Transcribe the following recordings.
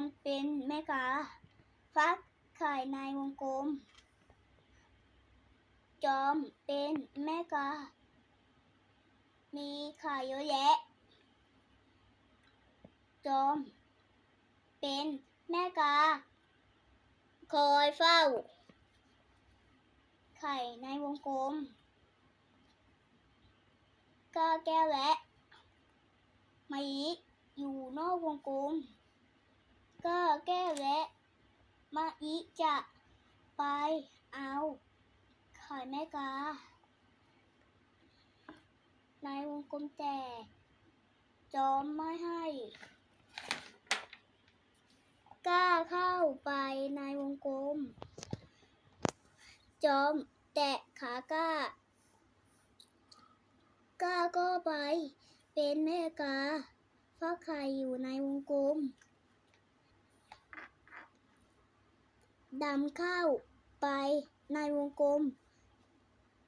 มเป็นแม่กาฟักไข่ในวงกลม จอมเป็นแม่กามีไข่เยอะแยะ จอมเป็นแม่กาคอยเฝ้า ไข่ในวงกลมก็แก้วและไม้อยู่นอกวงกลม ก็แก้และมาอีจะไปเอาไข่แม่กา ในวงกลมแต่จอมไม่ให้กล้าเข้าไปในวงกลม จอมแตะขาก้ากล้าก็ไปเป็นแม่กาฟักไข่อยู่ในวงกลม ดำเข้าไปในวงกลม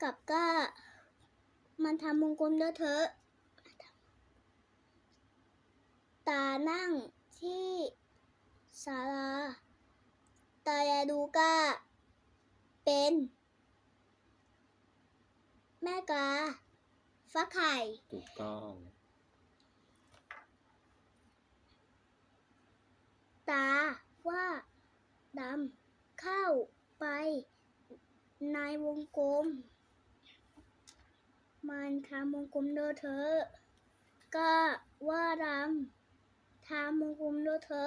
กับกล้า มันทำวงกลมเลอะเทอะตานั่งที่ศาลา ตาแลดูกล้า เป็น แม่กาฟักไข่ ถูกต้อง ตาว่าดำเข้า ไปในวงกลม มันทำวงกลมเลอเทอก็ว่าดำทำวงกลมเลอเทอ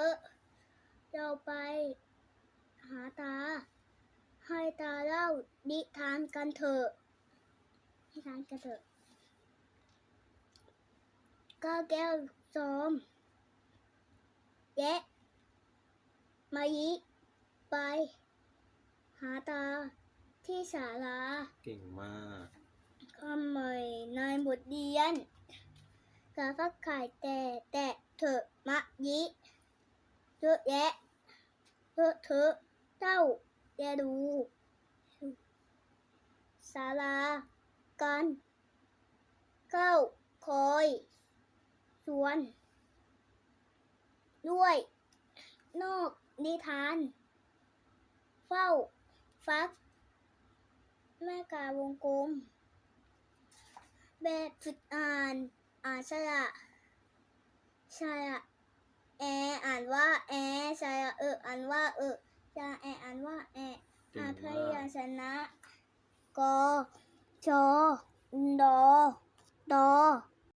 เราไปหาตา ให้ตาเล่านิทานกันเถอะนิทานกันเถอะก็แก้วจอมแยะมายิไป หาตาที่ศาลาเก่งมากคำใหม่ในบทเรียนกาฟักไข่แต่แต่เถอะมะยิเยอะแยะเถอะเถอะเจ้าแกดูศาลากันเข้าคอยสวน ด้วย นอกนิทาน เฝ้า ฟัก แม่กาวงกลม แบบฝึกอ่าน อ่านสระสระแอ อ่านว่า แอสระเอออ่านว่า เออจาแอ อ่านว่า แอเก่อ่างนพมากยัญชนะกอชอดอดอ